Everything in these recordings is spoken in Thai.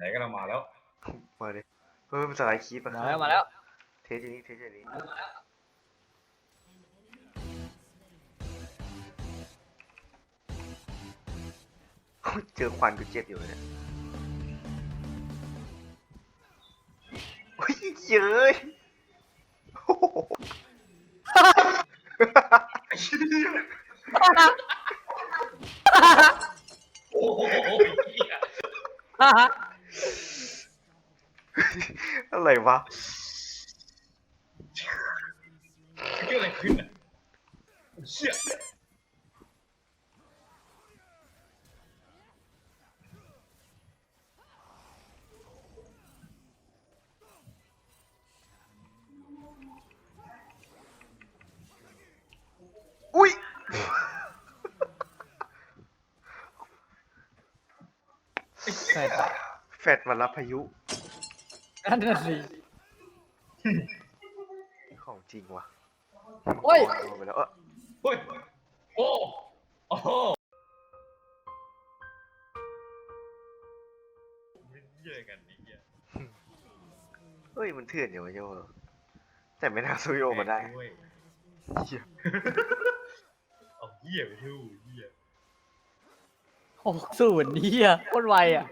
ไหนก็เรามาแล้วมาเลยเฮ้ยมันสไลด์คีปอะมาแล้วมาแล้ว เทสอย่างนี้เทสอย่างนี้โอ้ยเจอควันกูเจ็บอยู่เนี่ยโอ้ยเย้ยโอ้โหโอ้โหเหี้ย อะไรวะเกิดอะไรขึ้นอะเชี่ยอุ้ยใช่ปะ แฟดมารับพายุ นั่นน่ะสิ ของจริงว่ะโอ้ย เอาไปแล้วเออเฮ้ยโอ้โอ้โหมันเหี้ยกันนี่เหี้ยเฮ้ยมันเถื่อนอยู่วะโยแต่ไม่น่าสู้โยมาได้เว้ยเหี้ยเอาเหี้ยไปทู่เหี้ยหกศูนย์นี่อะโคตรไวอะ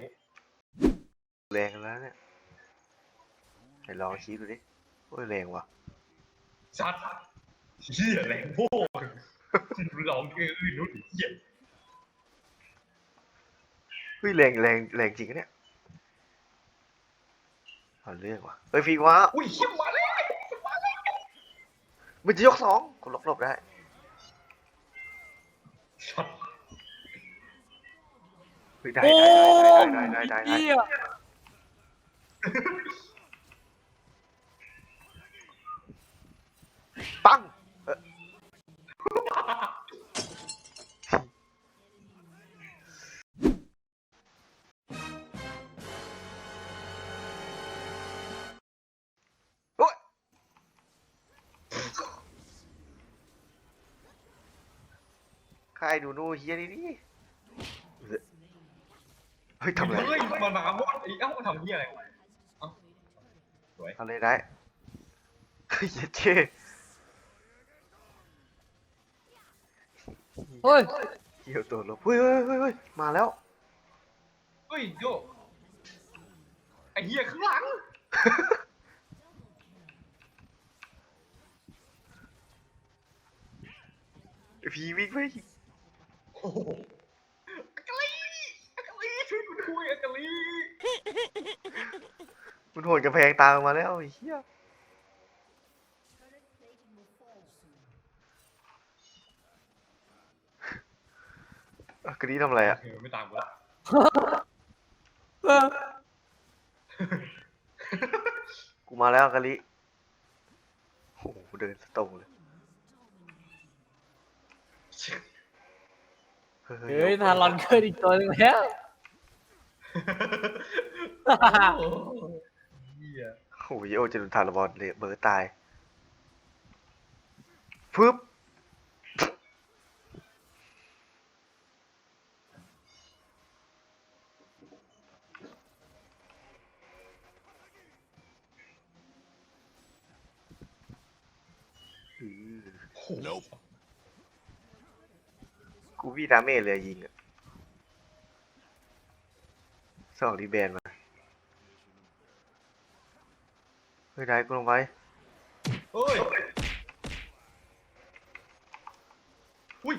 แรงแล้วเนี่ยไหนลองชี้ดูดิโอ้ยแรงว่ะชัดเหี้ยแรงโพ่ลองเกอื่นนู้นเหี้ยเฮ้ยแรงแรงแรงจริงอะเนี่ยเอาเรื่องว่ะเฮ้ยฟีกวะอุ้ยเหี้ยมาแล้วมันจะยกสองคนหลบๆได้ชัดเฮ้ยได้โอ้ได้ได้ได้ได้ได้ได้เหี้ย ปังใครดูนู่เฮียนี่ดิเฮ้ยทำอะไร เฮ้ยมันมาหมดไอ้เอ้ามันทำเหี้ยอะไรวะ วยทำอะไรได้เฮ้ยเจ๊เฮ้ยเกี่ยวตัวลบเฮ้ยเฮ้ยเฮ้ยเฮ้ยมาแล้ว เฮ้ยโยไอ้เหี้ยข้างหลังพีวิ่งไปโอ้โหอากาลีอากาลีช่วยกูด้วยอากาลี มันโหนกระแพงตามมาแล้วไอ้เหี้ยอะกระดีทำอะไรอะ เออไม่ตามกูละเออกูมาแล้วกะลิโอ้โหเดินตรงเลยเฮ้เฮ้ยทารอนเกิดอีกตัวหนึงแล้ว โอ้โหเหี้ย โอ้ยโอจะโดนทารบอลเลยเบอร์ตายปึ๊บอือโอ้โหกูวีดาเมจเลยยิงอะสองรีแบนมา เฮ้ยได้กูลงไปเฮ้ยอุ้ย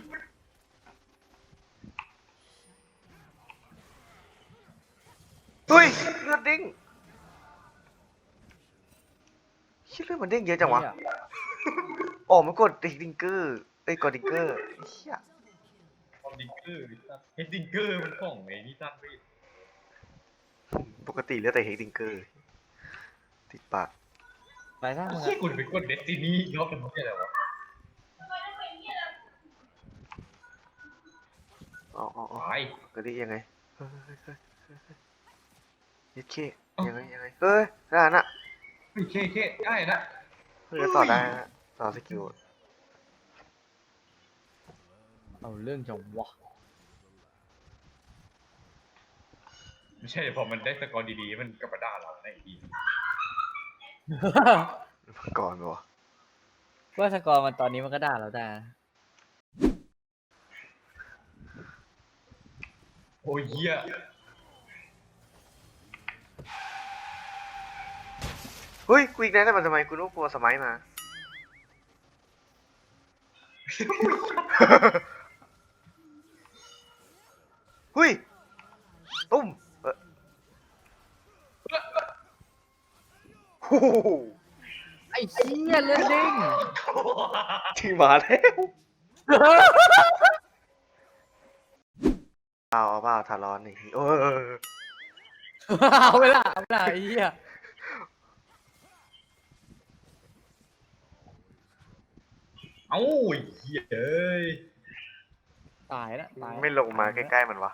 เฮ้ยเลือดเด้งชิเลือดมันเด้งเยอะจังวะอ๋อมันกดดิงเกอร์เอ้ยกดดิงเกอร์เฮียคอมดิงเกอร์เฮดดิงเกอร์มันของไอ้นี่ตั้นไปปกติเหลือแต่เฮดดิงเกอร์ติดปาก ไปซะมึงเชี่ยอะกูไปกดเดสตินียกกันเหี้ยอะไรวะอ๋ออ๋ออ๋อตายกระดิยังไงเฮ้ยเฮ้ยเฮ้ยเฮ้ยเฮ้ยยัดเคยังไงยังไงเฮ้ยได้นะเฮ้ยเคเคได้นะเฮ้ยต่อได้นะต่อสกิลเอาเรื่องจังวะไม่ใช่พอมันได้สกอร์ดีๆ มันกลับมาด่าเราในอีก ก่อนวะว่าสกอร์มันตอนนี้มันก็ด่าเราได้นะโอ้ยเหี้ยเฮ้ยกูอีกแล้วแต่มันทำไมกูนึกว่ากูเอาสมัยมา เฮ้ยตุ้มเออโอ้โห ไอ้เหี้ยเล่นดิ้งจริงมาแล้วเอาเอาเปล่าทารอนนี่เออเอาเวลาเอาเวลาไอ้เหี้ยเอ้าไอ้เหี้ยเอ้ยตายละตายละ ไม่ลงมาใกล้ๆมันวะ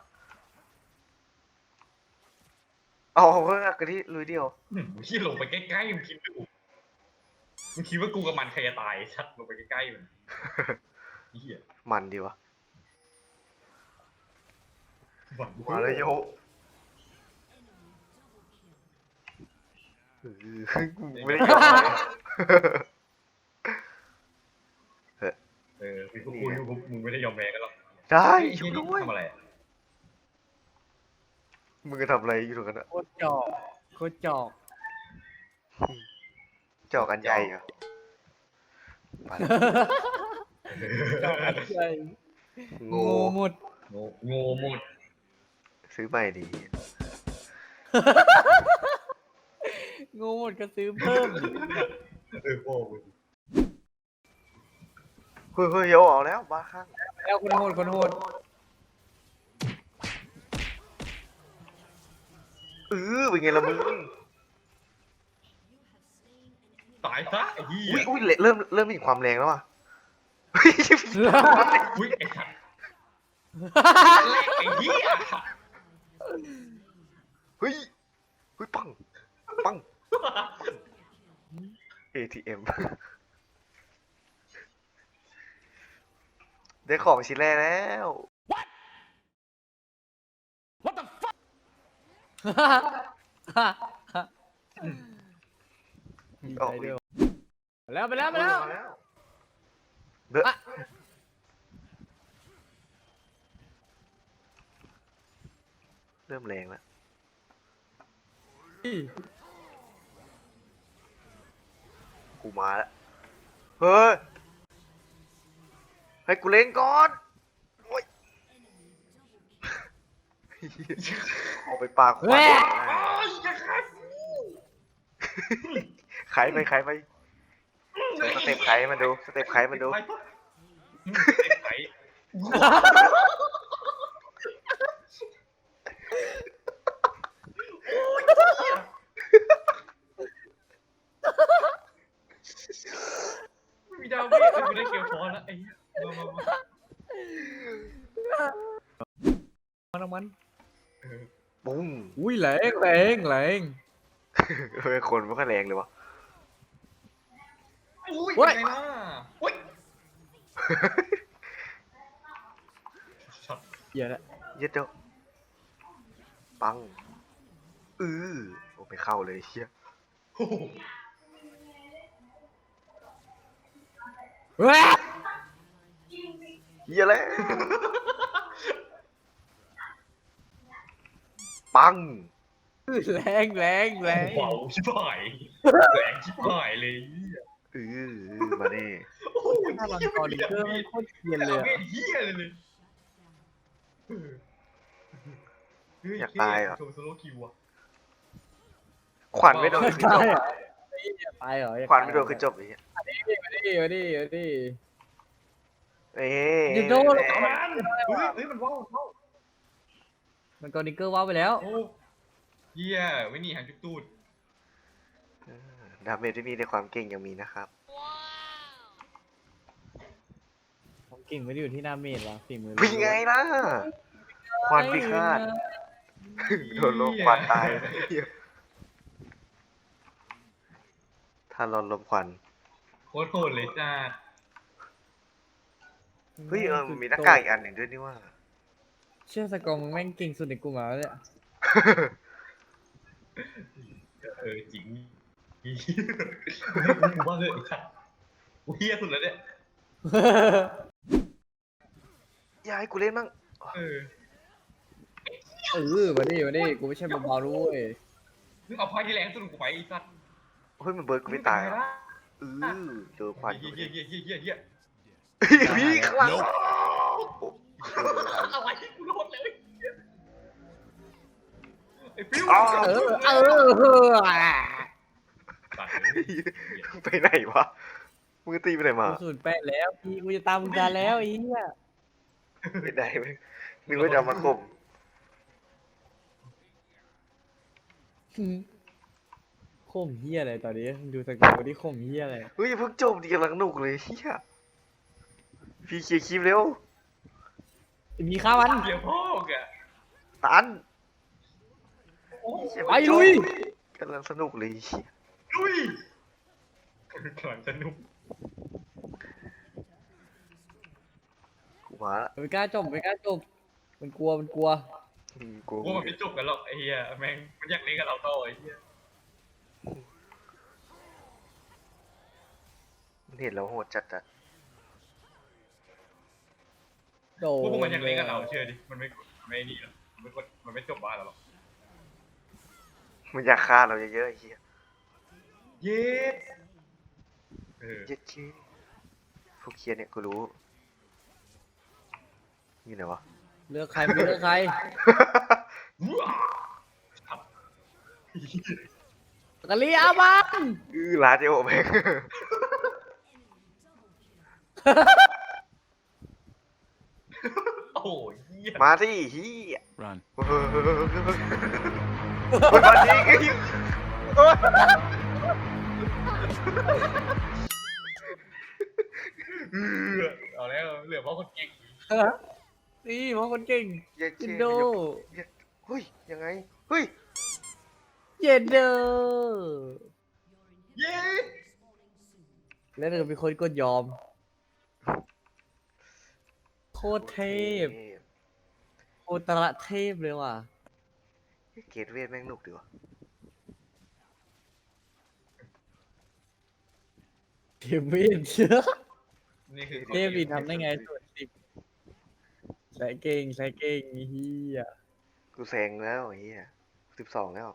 เอาเฮ้ยกะทิลุยเดียวหืมที่ลงไปใกล้ๆมึงคิดดูมึงคิดว่ากูกับมันใครจะตายชัดลงไปใกล้ๆมันเหี้ยมันดีวะหวังมาเลยโยเออกูไม่ได้ยอมเลยเออมึงกูอยู่กูมึงไม่ได้ยอมแพ้กันหรอกได้ไอ้อเหี้ยู่ยนี่ด้วยทำอะไรอะ มึงจะทำอะไรอยู่ตรงนั้นอะโคตรจอกโคตรจอกจอกอันใหญ่เหรอไปละจอกอะไรโง่งูหมดโง่โง่หมดซื้อใหม่ดีงูหมดก็ซื้อเพิ่มดิเออโง่มึงเฮ้ยเฮ้ยโยเอาแล้วบ้าข้างแล้วคนโหดคนโหด ออเป็นไงล่ะมึงตายซะไอ้เหี้อุ้ยยอุ้ยเริ่มเริ่มมีความแรงแล้วอะเฮ้ยอุ้ยไอ้สัตว์แรกไอ้เหี้ยเฮ้ยเฮ้ยปังปัง ATM ได้ของชิ้นแรกแล้ว มีไปด้วยวะไปแล้วไปแล้วไปแล้วเด้ออะเริ่มแรงแล้วกูมาแล้ว เฮ้ย ให้กูเล่นก่อน โอ้ย เอาไปปากควันแหวะโอ้ยอย่าขัดไขไปไขไปโชว์สเต็ปไขให้มันดูสเต็ปไขให้มันดูไปปุ๊บอืมเตะไขไม่มีดาวเมจเลยกูได้เกียวฟอนแล้วไอ้เหี้ยมามามามันเอามันเออ ปุ้งอุ้ยแรงแรงแรงเฮ้ยคนไม่ค่อยแรงเลยวะ อุ้ยเว้ย เป็นไงล่ะอุ้ยช็อตเหี้ยละเย็ดเด้อปัง อือโอ้ไม่เข้าเลยเฮียโอ้โหแหวะเฮียแล้ว ปัง แรงแรงแรงเบาชิบหายแรงชิบหายเลยเหี้ยอือมาดิโอ้โหถ้าลังเหี้ยกอไม่ดิมีเกอร์ดาไม่เมจโคตรเกรียนไม่เลยดาอะเมจเหี้ยเลยเลยเฮ้อยากตายเหรอ โชว์โซโลคิวอะขวัญไม่โดนคือจตาบยเหรอตายเหรอขวัญไม่โดนคือจบไอ้เหี้ยมาดิมาดิมาดิมาดิเอ๊ะอย่าโดนแหเอามมันเฮ้ยเฮ้ยมันว้าวมันว้าว มันกอดิเกอร์ว้าวไปแล้ว โอ้เหี้ยไม่หนีหางจุกตูดดาเมจที่มีในความเก่งยังมีนะครับผมเก่งไม่ได้อยู่ที่หน้าเมดวะฝีมือวิ่งไงล่ะ ควันพิฆาต โดนลมควันตายเหี้ยถ้าร้อนลมควันโคตรโหดเลยจ้า เฮ้ยเออมันมีหน้ากากอีกอันหนึ่งด้วยนี่ว่า เชื่อสกอร์มึงแม่งเก่งสุดในกลุ่มแล้วเนี่ย เออจริงกูว่าเลยไอ้สัตว์กูเฮี้ยสุดแล้วเนี่ยอย่าให้กูเล่นมั่งเออเออมาดิมาดิกูไม่ใช่เบาๆด้วยมึงเอาไพ่ที่แรงสุดกูไปไอ้สัตว์เฮ้ยมันเบิร์ดกูไม่ตายมึงอะละเออเจอควันเฮี้ยเฮี้ยเฮี้ยเฮี้ยเฮี้ยเฮี้ยพี่ข้างหลังอะไร ไอ้ฟิวเออ เออเออสัตว์ไปไหนวะมึงตีไปไหนมากูสูญแปะแล้วพี่กูจะตามมึงทันแล้วไอ้เหี้ยไม่ได้ไหมนึกว่าจะเอามาข่มข่มเหี้ยอะไรตอนนี้ดูสกิลที่ข่มเหี้ยอะไรเฮ้ยอย่าเพิ่งจบดีกำลังหนุกเลยเฮียพี่เคลียร์คลิปเร็วมีข้ามันเดี๋ยวพ่อแกตัน ไปลุยกำลังสนุกเลยเหี้ยลุยกำลังสนุกกูมาละไม่กล้าจบไม่กล้าจบมันกลัวมันกลัวอืมกูกูมันไม่จบกันหรอกไอ้เหี้ยแม่งมันอยากเล่นกับเราต่อไอ้เหี้ยมันเห็นแล้วโหดจัดจัดโดพวกมันอยากเล่นกับเราเชื่อดิมันไม่มันไม่นี่หรอกมันไม่กดมันไม่จบบ้านเราหรอก มันอยากฆ่าเราเยอะๆไอ้เฮียเย็ดเออเย็ดเชี้พวกเคลียร์เนี่ยกูรู้นี่ไหนวะ เลือกใครไม่เลือกใครว้ากะลีอาบังอือลาเดียวแม่งโอ้ยเหี้ยมาสิเฮีย Run. คนมาดีกันเออเอาแล้วเหลือเพราะคนเก่งนี่หมอคนเก่งเย็ดเย็นเชี้โดเฮ้ยยังไงเฮ้ยเย็นโดเย็ดแล้วเดี๋ยวมีคนกดยอม โคตรเทพโคตรเทพเลยว่ะ เกตเวทแม่งหนุกดีวะเทพเวนเชื่อนี่คือเทพวินทำได้ไงส่วนสิบใส่เก่งใส่เก่งเฮียกูแซงแล้วไอ้เฮียสิบสองแล้ว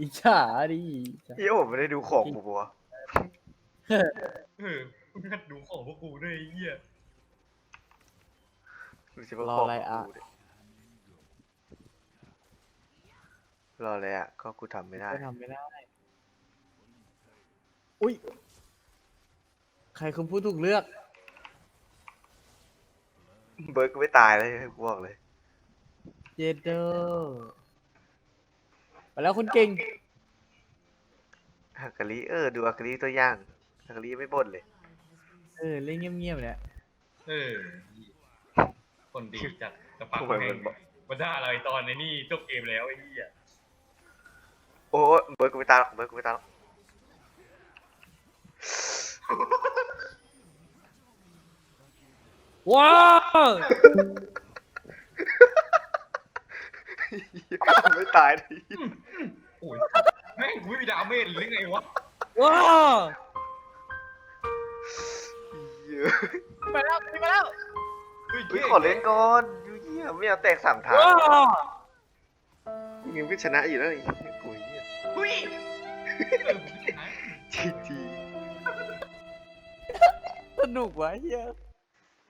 อิจฉาดิอิจฉาเฮียผมไม่ได้ดูของกูปะวะเออมึงหัดดูของพวกกูด้วยไอ้เหี้ยดูสิว่าของกูเนี่ย รออะไรอะ ก็กูทำไม่ได้ ก็ทำไม่ได้ อุ้ย ใครคือผู้ถูกเลือก เบิร์ดกูไม่ตายเลยกูบอกเลย เจเดอร์ไปแล้วคนเก่งฮักกะลีเออ ดูอักกะลีตัวอย่างฮักกะลีไม่บ่นเลย เออ เล่นเงียบๆเนี่ยเออ คนดีจัดกระปังทำไมแม่มันงบอกมาด่าเราไอ้ตอนในนี่จบเกมแล้วไอ้เหี้ย โอ้ยเบิร์ดกูไม่ตายหรอกเบิร์ดกูไม่ตายหรอกว้าวไม่ตายดิโอ้ยแม่งกูไม่มีดาเมจหรือไงวะว้าวเหี้ยไปแล้วไปแล้วเฮ้ยเฮ้ยขอเล่นก่อนยูเยี่ยไม่เอาแตกสามทางว้าวยังก็ชนะอยู่แล้วนี่ กูเยี่ยเฮ้ยเออผมไม่ชนะจีจีสนุกวะเฮีย